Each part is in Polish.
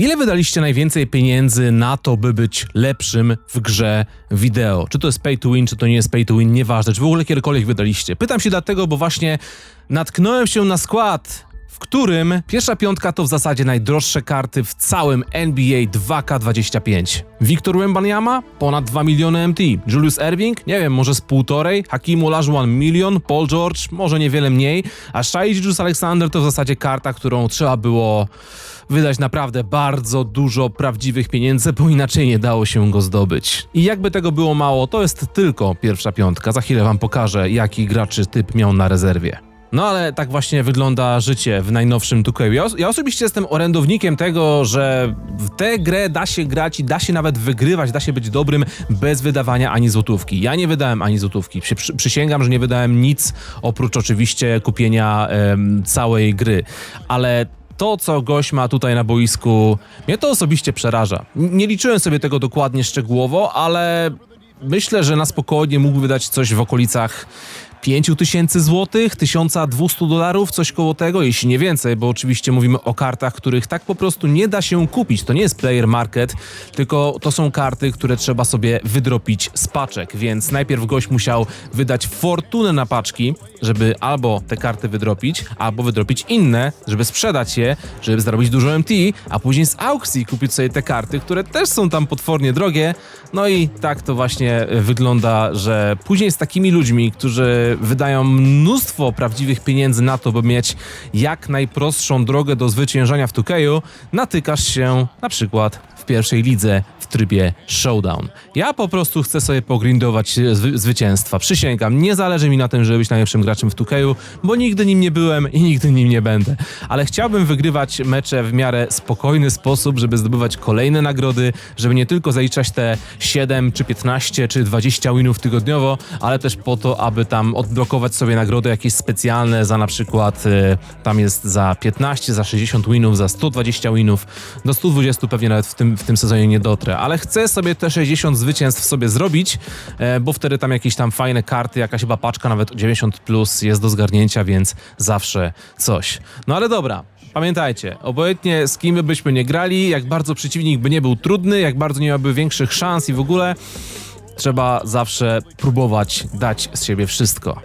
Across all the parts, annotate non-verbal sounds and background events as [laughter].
Ile wydaliście najwięcej pieniędzy na to, by być lepszym w grze wideo? Czy to jest pay to win, czy to nie jest pay to win, nieważne. Czy w ogóle kiedykolwiek wydaliście? Pytam się dlatego, bo właśnie natknąłem się na skład, w którym pierwsza piątka to w zasadzie najdroższe karty w całym NBA 2K25. Wiktor Wembanyama? Ponad 2 miliony MT. Julius Erving? Nie wiem, może z półtorej. Hakim Olajuwon milion. Paul George? Może niewiele mniej. A Shai Gilgeous Alexander to w zasadzie karta, którą trzeba było wydać naprawdę bardzo dużo prawdziwych pieniędzy, bo inaczej nie dało się go zdobyć. I jakby tego było mało, to jest tylko pierwsza piątka. Za chwilę wam pokażę, jaki graczy typ miał na rezerwie. No ale tak właśnie wygląda życie w najnowszym 2K. Ja, ja osobiście jestem orędownikiem tego, że w tę grę da się grać i da się nawet wygrywać, da się być dobrym bez wydawania ani złotówki. Ja nie wydałem ani złotówki. Przy, przysięgam, że nie wydałem nic oprócz oczywiście kupienia em, całej gry. Ale to, co gość ma tutaj na boisku, mnie to osobiście przeraża. Nie liczyłem sobie tego dokładnie szczegółowo, ale myślę, że na spokojnie mógł wydać coś w okolicach 5000 złotych, 1200 dolarów, coś koło tego, jeśli nie więcej, bo oczywiście mówimy o kartach, których tak po prostu nie da się kupić. To nie jest player market, tylko to są karty, które trzeba sobie wydropić z paczek, więc najpierw gość musiał wydać fortunę na paczki, żeby albo te karty wydropić, albo wydropić inne, żeby sprzedać je, żeby zarobić dużo MT, a później z aukcji kupić sobie te karty, które też są tam potwornie drogie. No i tak to właśnie wygląda, że później z takimi ludźmi, którzy wydają mnóstwo prawdziwych pieniędzy na to, by mieć jak najprostszą drogę do zwyciężania w 2K, natykasz się na przykład w pierwszej lidze w trybie showdown. Ja po prostu chcę sobie pogrindować zwy- zwycięstwa. Przysięgam, nie zależy mi na tym, żeby być najlepszym graczem w 2K, bo nigdy nim nie byłem i nigdy nim nie będę. Ale chciałbym wygrywać mecze w miarę spokojny sposób, żeby zdobywać kolejne nagrody, żeby nie tylko zaliczać te 7 czy 15 czy 20 winów tygodniowo, ale też po to, aby tam odblokować sobie nagrody jakieś specjalne za na przykład e, tam jest za 15, za 60 winów, za 120 winów. Do 120 pewnie nawet w tym, w tym sezonie nie dotrę, ale chcę sobie te 60 zwycięstw sobie zrobić, e, bo wtedy tam jakieś tam fajne karty, jakaś chyba paczka nawet 90 plus jest do zgarnięcia, więc zawsze coś. No ale dobra, Pamiętajcie, obojętnie z kim byśmy nie grali, jak bardzo przeciwnik by nie był trudny, jak bardzo nie miałby większych szans i w ogóle, trzeba zawsze próbować dać z siebie wszystko.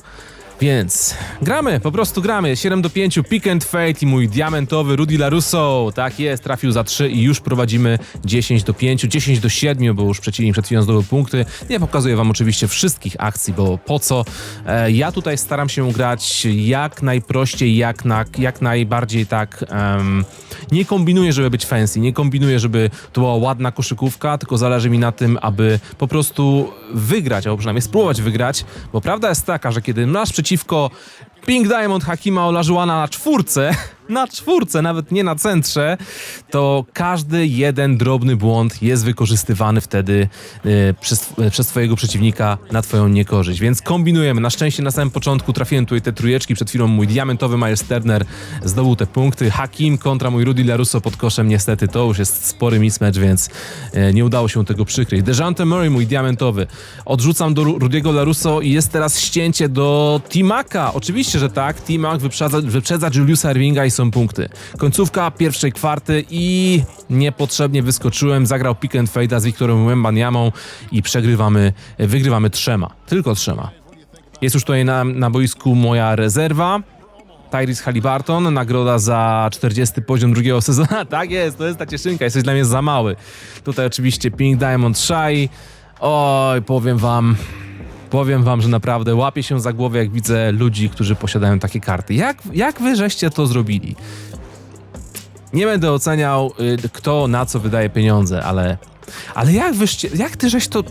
Więc gramy, po prostu gramy. 7 do 5, Pick and Fate i mój diamentowy Rudy LaRusso. Tak jest, trafił za 3 i już prowadzimy 10 do 5, 10 do 7, bo już przeciwnik przed chwilą zdobył punkty. Nie pokazuję wam oczywiście wszystkich akcji, bo po co? E, ja tutaj staram się grać jak najprościej, jak, na, jak najbardziej tak... em, nie kombinuję, żeby być fancy, nie kombinuję, żeby to była ładna koszykówka, tylko zależy mi na tym, aby po prostu wygrać, albo przynajmniej spróbować wygrać, bo prawda jest taka, że kiedy masz przeciwko Pink Diamond Hakima Olajuwona na czwórce, na czwórce, nawet nie na centrze, to każdy jeden drobny błąd jest wykorzystywany wtedy e, przez, e, przez twojego przeciwnika na twoją niekorzyść, więc kombinujemy. Na szczęście na samym początku trafiłem tutaj te trójeczki, przed chwilą mój diamentowy Miles Turner zdobył te punkty, Hakim kontra mój Rudy Larusso pod koszem, niestety to już jest spory mismatch, więc e, nie udało się tego przykryć. Dejante Murray, mój diamentowy, odrzucam do Ru- Rudiego Larusso i jest teraz ścięcie do Timaka. Oczywiście, że tak, Timak wyprzedza, wyprzedza Juliusa Ervinga i są punkty. Końcówka pierwszej kwarty i niepotrzebnie wyskoczyłem, zagrał pick and fade'a z Wiktorem Wembaniamą i przegrywamy, wygrywamy trzema, tylko trzema. Jest już tutaj na, na boisku moja rezerwa. Tyrese Halliburton, nagroda za 40 poziom drugiego sezonu. [laughs] tak jest, to jest ta cieszynka, jesteś dla mnie za mały. Tutaj oczywiście Pink Diamond Shy. Oj, powiem wam, powiem wam, że naprawdę łapię się za głowę, jak widzę ludzi, którzy posiadają takie karty. Jak, jak wy żeście to zrobili? Nie będę oceniał, y, kto na co wydaje pieniądze, ale. Ale jak wyście. Jak ty żeś to.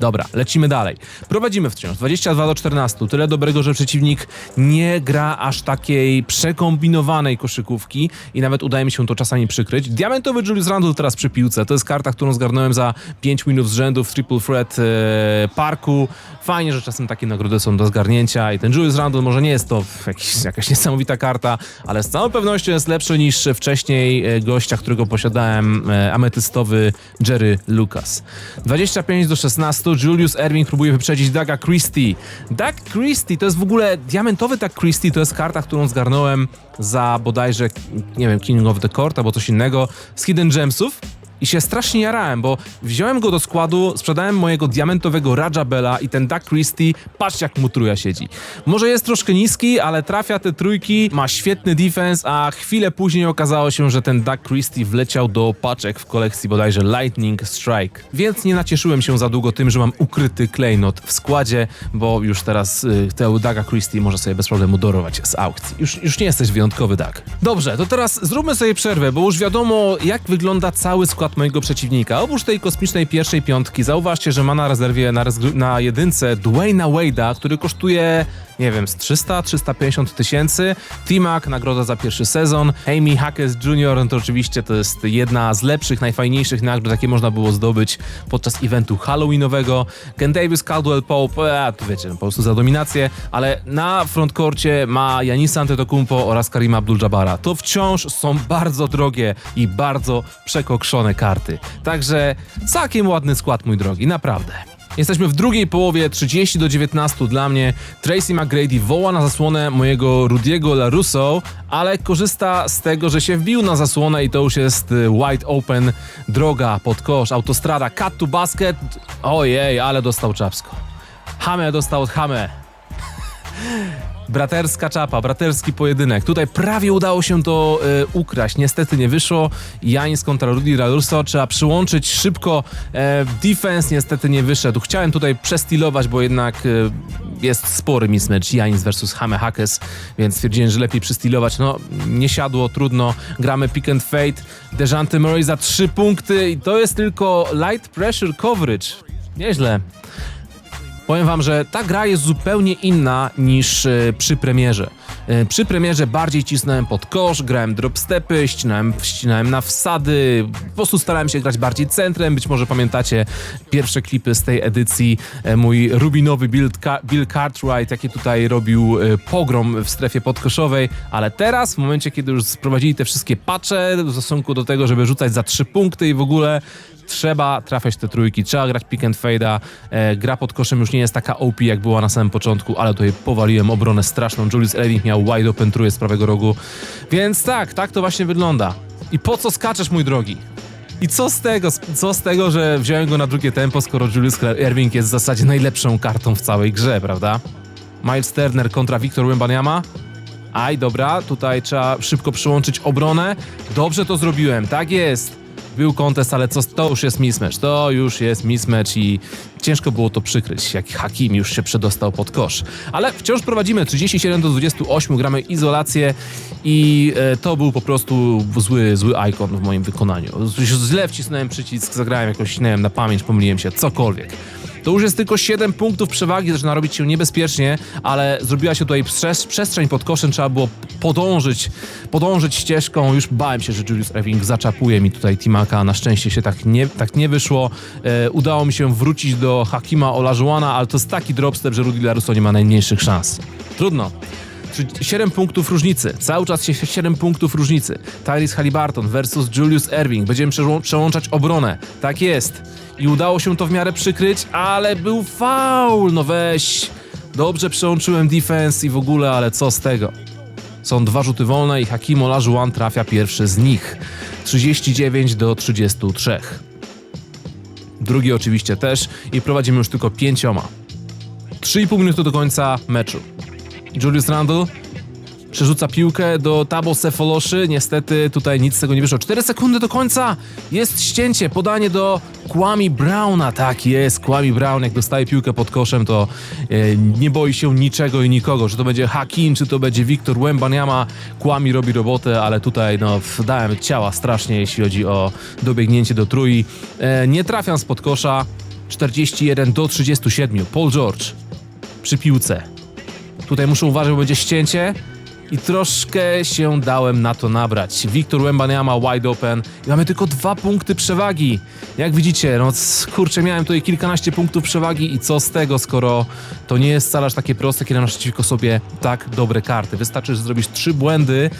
Dobra, lecimy dalej. Prowadzimy wciąż 22 do 14. Tyle dobrego, że przeciwnik nie gra aż takiej przekombinowanej koszykówki i nawet udaje mi się to czasami przykryć. Diamentowy Julius Randle teraz przy piłce. To jest karta, którą zgarnąłem za 5 winów z rzędu w Triple Threat e, Parku. Fajnie, że czasem takie nagrody są do zgarnięcia i ten Julius Randle może nie jest to jakiś, jakaś niesamowita karta, ale z całą pewnością jest lepszy niż wcześniej e, gościa, którego posiadałem, e, ametystowy Jerry Lucas. 25 do 16. to Julius Erving próbuje wyprzedzić Daga Christie. Doug Christie to jest w ogóle diamentowy Doug Christie, to jest karta, którą zgarnąłem za bodajże, nie wiem, King of the Court albo coś innego z Hidden Gemsów. I się strasznie jarałem, bo wziąłem go do składu, sprzedałem mojego diamentowego Raja Bella i ten Doug Christie, patrzcie jak mu truja siedzi. Może jest troszkę niski, ale trafia te trójki, ma świetny defense, a chwilę później okazało się, że ten Doug Christie wleciał do paczek w kolekcji bodajże Lightning Strike. Więc nie nacieszyłem się za długo tym, że mam ukryty klejnot w składzie, bo już teraz y, tego Douga Christie może sobie bez problemu dorować z aukcji. Już, już nie jesteś wyjątkowy Doug. Dobrze, to teraz zróbmy sobie przerwę, bo już wiadomo jak wygląda cały skład mojego przeciwnika. Oprócz tej kosmicznej pierwszej piątki, zauważcie, że ma na rezerwie na, na jedynce Dwayna Wade'a, który kosztuje, nie wiem, z 300-350 tysięcy. T-Mac, nagroda za pierwszy sezon. Amy Hackes Jr., no to oczywiście to jest jedna z lepszych, najfajniejszych nagród, jakie można było zdobyć podczas eventu halloweenowego. Ken Davis, Caldwell Pope, a to wiecie, no, po prostu za dominację, ale na frontkorcie ma Janisa Antetokounmpo oraz Karima Abdul-Jabbara. To wciąż są bardzo drogie i bardzo przekokszone karty. Także całkiem ładny skład, mój drogi, naprawdę. Jesteśmy w drugiej połowie, 30 do 19 dla mnie. Tracy McGrady woła na zasłonę mojego Rudiego LaRusso, ale korzysta z tego, że się wbił na zasłonę i to już jest y, wide open droga pod kosz, autostrada, cut to basket. Ojej, ale dostał czapsko. Hamę dostał od Hamę. Braterska czapa, braterski pojedynek. Tutaj prawie udało się to e, ukraść. Niestety nie wyszło. Janis kontra Rudy Raluso. Trzeba przyłączyć szybko. E, defense niestety nie wyszedł. Chciałem tutaj przestilować, bo jednak e, jest spory mismatch Janis versus Hame Hackes, więc stwierdziłem, że lepiej przystilować. No, nie siadło, trudno. Gramy pick and fade. Dejante Murray za trzy punkty i to jest tylko light pressure coverage. Nieźle. Powiem wam, że ta gra jest zupełnie inna niż e, przy premierze. E, przy premierze bardziej cisnąłem pod kosz, grałem dropstepy, ścinałem, ścinałem na wsady, po prostu starałem się grać bardziej centrem. Być może pamiętacie pierwsze klipy z tej edycji, e, mój rubinowy Bill, Bill Cartwright, jaki tutaj robił pogrom w strefie podkoszowej, ale teraz, w momencie, kiedy już sprowadzili te wszystkie patche w stosunku do tego, żeby rzucać za trzy punkty i w ogóle trzeba trafiać te trójki, trzeba grać pick and fade'a. E, gra pod koszem już nie jest taka OP jak była na samym początku, ale tutaj powaliłem obronę straszną. Julius Erving miał wide open trójkę z prawego rogu. Więc tak, tak to właśnie wygląda. I po co skaczesz, mój drogi? I co z tego, co z tego, że wziąłem go na drugie tempo, skoro Julius Erving jest w zasadzie najlepszą kartą w całej grze, prawda? Miles Turner kontra Victor Wembanyama. Aj, dobra, tutaj trzeba szybko przyłączyć obronę. Dobrze to zrobiłem, tak jest. Był kontest, ale co, to już jest mismatch. To już jest mismatch i ciężko było to przykryć, jak Hakim już się przedostał pod kosz. Ale wciąż prowadzimy 37 do 28, gramy izolację i e, to był po prostu zły, zły ikon w moim wykonaniu. Źle wcisnąłem przycisk, zagrałem jakoś, nie wiem, na pamięć, pomyliłem się, cokolwiek. To już jest tylko 7 punktów przewagi, zaczyna robić się niebezpiecznie, ale zrobiła się tutaj przes- przestrzeń pod koszem, trzeba było podążyć, podążyć ścieżką. Już bałem się, że Julius Erving zaczapuje mi tutaj Timaka, na szczęście się tak nie, tak nie wyszło. E, udało mi się wrócić do Hakima Olajuwona, ale to jest taki dropstep, że Rudy Larusso nie ma najmniejszych szans. Trudno. 7 punktów różnicy. Cały czas się 7 punktów różnicy. Tyrese Halliburton versus Julius Erving. Będziemy przełą- przełączać obronę. Tak jest. I udało się to w miarę przykryć, ale był faul. No weź. Dobrze przełączyłem defense i w ogóle, ale co z tego? Są dwa rzuty wolne i Hakim Olajuwon trafia pierwszy z nich. 39 do 33. Drugi oczywiście też i prowadzimy już tylko pięcioma. 3,5 minuty do końca meczu. Julius Randle przerzuca piłkę do Tabo Sefoloszy. Niestety tutaj nic z tego nie wyszło. 4 sekundy do końca. Jest ścięcie, podanie do Kwami Browna. Tak jest, Kwami Brown jak dostaje piłkę pod koszem, to e, nie boi się niczego i nikogo. Czy to będzie Hakim, czy to będzie Wiktor Wembanyama. Kwami robi robotę, ale tutaj no, dałem ciała strasznie, jeśli chodzi o dobiegnięcie do trój. E, nie trafiam spod kosza. 41 do 37. Paul George przy piłce. Tutaj muszę uważać, bo będzie ścięcie. I troszkę się dałem na to nabrać. Wiktor Wembanyama wide open i mamy tylko dwa punkty przewagi. Jak widzicie, no kurczę, miałem tutaj kilkanaście punktów przewagi i co z tego, skoro to nie jest wcale aż takie proste, kiedy masz przeciwko sobie tak dobre karty. Wystarczy, że zrobisz trzy błędy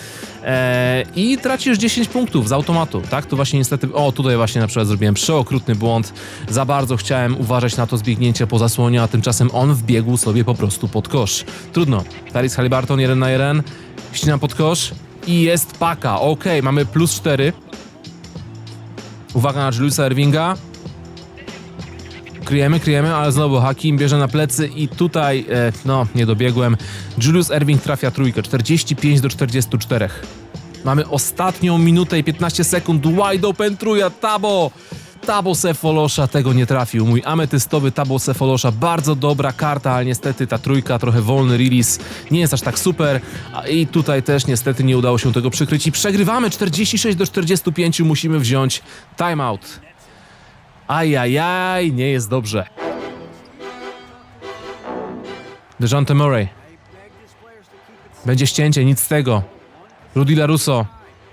e, i tracisz 10 punktów z automatu, tak? To właśnie niestety, o tutaj właśnie na przykład zrobiłem przeokrutny błąd, za bardzo chciałem uważać na to zbiegnięcie po zasłonie, a tymczasem on wbiegł sobie po prostu pod kosz. Trudno. Taris Halliburton 1 na 1, ścina pod kosz i jest paka. Okej, mamy plus 4. Uwaga na Juliusa Ervinga. Kryjemy, kryjemy, ale znowu Hakim bierze na plecy i tutaj, e, no, nie dobiegłem. Julius Erving trafia trójkę, 45 do 44. Mamy ostatnią minutę i 15 sekund, wide open truja, Tabo! Tabo Sefolosza tego nie trafił. Mój ametystowy Tabo Sefolosza, bardzo dobra karta, ale niestety ta trójka, trochę wolny release, nie jest aż tak super. I tutaj też niestety nie udało się tego przykryć i przegrywamy 46 do 45, musimy wziąć timeout. Ajajaj, nie jest dobrze. DeJounte Murray. Będzie ścięcie, nic z tego. Rudy LaRusso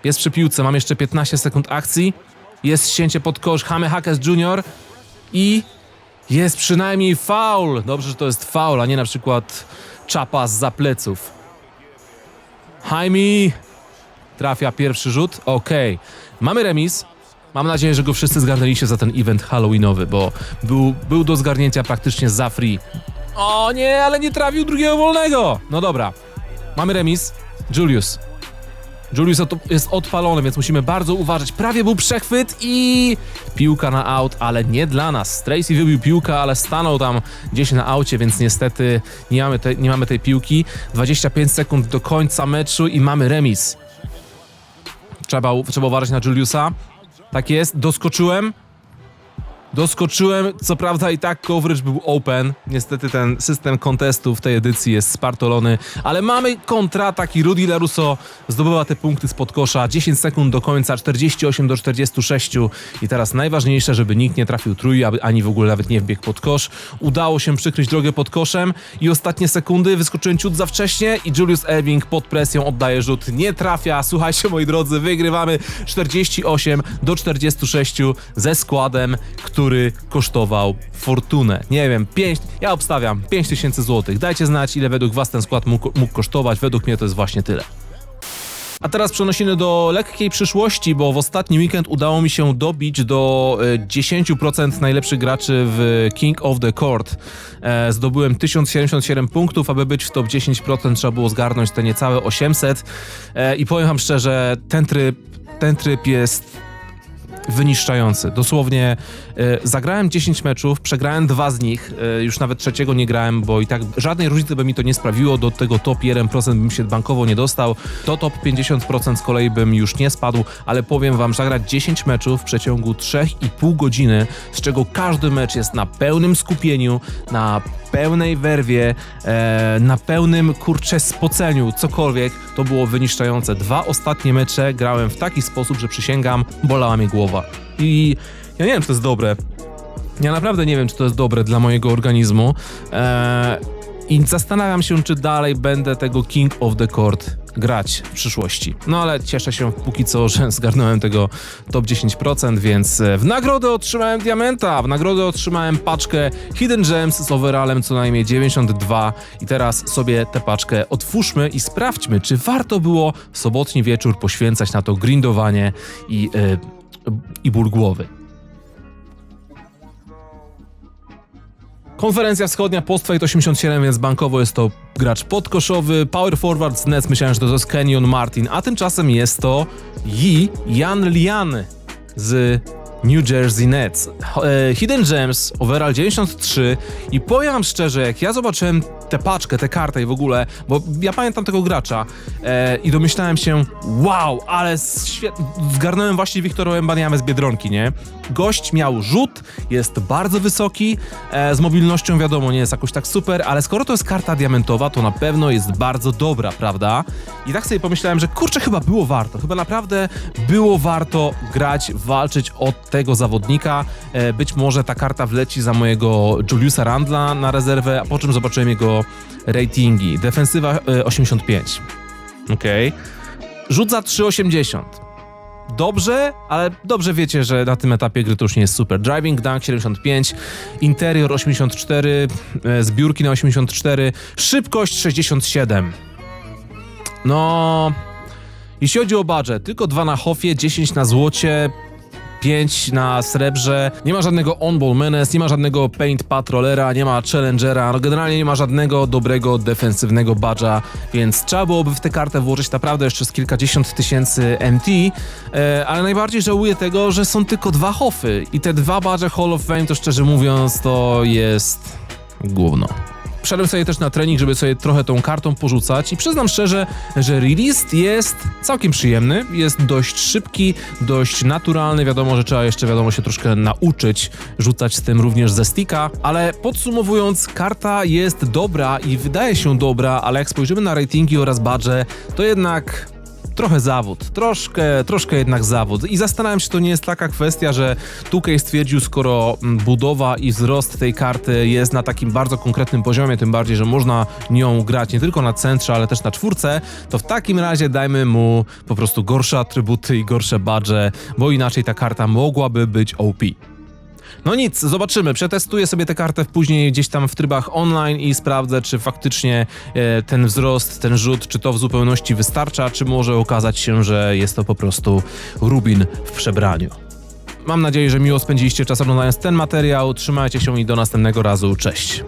jest przy piłce, mam jeszcze 15 sekund akcji. Jest ścięcie pod kosz, Hame Jr. I jest przynajmniej faul. Dobrze, że to jest faul, a nie na przykład czapa z pleców. Jaime trafia pierwszy rzut. Okej. Mamy remis. Mam nadzieję, że go wszyscy zgarnęliście za ten event halloweenowy, bo był, był do zgarnięcia praktycznie za free. O nie, ale nie trafił drugiego wolnego. No dobra. Mamy remis. Julius. Julius jest odpalony, więc musimy bardzo uważać. Prawie był przechwyt i piłka na aut, ale nie dla nas. Tracy wybił piłkę, ale stanął tam gdzieś na aucie, więc niestety nie mamy, te, nie mamy tej piłki. 25 sekund do końca meczu i mamy remis. Trzeba, trzeba uważać na Juliusa. Tak jest, doskoczyłem. Doskoczyłem, co prawda i tak coverage był open. Niestety ten system kontestu w tej edycji jest spartolony, ale mamy kontratak i Rudy Larusso zdobywa te punkty spod kosza. 10 sekund do końca, 48 do 46 i teraz najważniejsze, żeby nikt nie trafił trój, ani w ogóle nawet nie wbiegł pod kosz. Udało się przykryć drogę pod koszem i ostatnie sekundy wyskoczyłem ciut za wcześnie i Julius Erving pod presją oddaje rzut. Nie trafia, słuchajcie moi drodzy, wygrywamy 48 do 46 ze składem, który kosztował fortunę. Nie wiem, 5, ja obstawiam 5000 zł. Dajcie znać, ile według was ten skład mógł, mógł kosztować. Według mnie to jest właśnie tyle. A teraz przenosimy do lekkiej przyszłości, bo w ostatni weekend udało mi się dobić do e, 10% najlepszych graczy w King of the Court. E, Zdobyłem 1077 punktów, aby być w top 10% trzeba było zgarnąć te niecałe 800 E, i powiem wam szczerze, ten tryb, ten tryb jest wyniszczający. Dosłownie e, zagrałem 10 meczów, przegrałem dwa z nich, e, już nawet trzeciego nie grałem, bo i tak żadnej różnicy by mi to nie sprawiło, do tego top 1% bym się bankowo nie dostał, do top 50% z kolei bym już nie spadł, ale powiem wam, zagrać 10 meczów w przeciągu 3,5 godziny, z czego każdy mecz jest na pełnym skupieniu, na pełnej werwie, e, na pełnym kurcze spoceniu, cokolwiek, to było wyniszczające. Dwa ostatnie mecze grałem w taki sposób, że przysięgam, bolała mnie głowa. I ja nie wiem, czy to jest dobre. Ja naprawdę nie wiem, czy to jest dobre dla mojego organizmu. E, I zastanawiam się, czy dalej będę tego King of the Court grać w przyszłości. No ale cieszę się póki co, że [laughs] zgarnąłem tego top 10%, więc e, w nagrodę otrzymałem diamenta, w nagrodę otrzymałem paczkę Hidden Gems z overallem co najmniej 92 i teraz sobie tę paczkę otwórzmy i sprawdźmy, czy warto było sobotni wieczór poświęcać na to grindowanie i, e, i ból głowy. Konferencja Wschodnia Postfight 87, więc bankowo jest to gracz podkoszowy. Power Forward z Nets myślałem, że to jest Kenyon Martin, a tymczasem jest to Yi Yan Lian z New Jersey Nets. E, Hidden Gems, overall 93 i powiem szczerze, jak ja zobaczyłem tę paczkę, tę kartę i w ogóle, bo ja pamiętam tego gracza e, i domyślałem się, wow, ale świet... zgarnąłem właśnie Wiktora Wembaniamę z Biedronki, nie? Gość miał rzut, jest bardzo wysoki, e, z mobilnością wiadomo, nie jest jakoś tak super, ale skoro to jest karta diamentowa, to na pewno jest bardzo dobra, prawda? I tak sobie pomyślałem, że kurczę, chyba było warto, chyba naprawdę było warto grać, walczyć o tego zawodnika. E, być może ta karta wleci za mojego Juliusa Randla na rezerwę, a po czym zobaczyłem jego ratingi. Defensywa e, 85. Okej. Rzut za 3,80. Dobrze, ale dobrze wiecie, że na tym etapie gry to już nie jest super. Driving Dunk 75, interior 84, e, zbiórki na 84, szybkość 67. No, jeśli chodzi o budżet, tylko dwa na Hoffie, 10 na złocie, 5 na srebrze, nie ma żadnego on-ball menace, nie ma żadnego paint patrolera, nie ma challengera, no generalnie nie ma żadnego dobrego defensywnego badża, więc trzeba byłoby w tę kartę włożyć naprawdę jeszcze z kilkadziesiąt tysięcy MT, e, ale najbardziej żałuję tego, że są tylko dwa Hoffy i te dwa badże Hall of Fame to szczerze mówiąc to jest gówno. Wszedłem sobie też na trening, żeby sobie trochę tą kartą porzucać i przyznam szczerze, że release jest całkiem przyjemny, jest dość szybki, dość naturalny, wiadomo, że trzeba jeszcze wiadomo się troszkę nauczyć rzucać z tym również ze sticka, ale podsumowując, karta jest dobra i wydaje się dobra, ale jak spojrzymy na ratingi oraz badże, to jednak trochę zawód, troszkę, troszkę jednak zawód. I zastanawiam się, to nie jest taka kwestia, że Tukej stwierdził, skoro mm, budowa i wzrost tej karty jest na takim bardzo konkretnym poziomie, tym bardziej, że można nią grać nie tylko na centrze, ale też na czwórce, to w takim razie dajmy mu po prostu gorsze atrybuty i gorsze badże, bo inaczej ta karta mogłaby być OP. No nic, zobaczymy. Przetestuję sobie tę kartę później gdzieś tam w trybach online i sprawdzę, czy faktycznie e, ten wzrost, ten rzut, czy to w zupełności wystarcza, czy może okazać się, że jest to po prostu Rubin w przebraniu. Mam nadzieję, że miło spędziliście czas oglądając ten materiał. Trzymajcie się i do następnego razu. Cześć.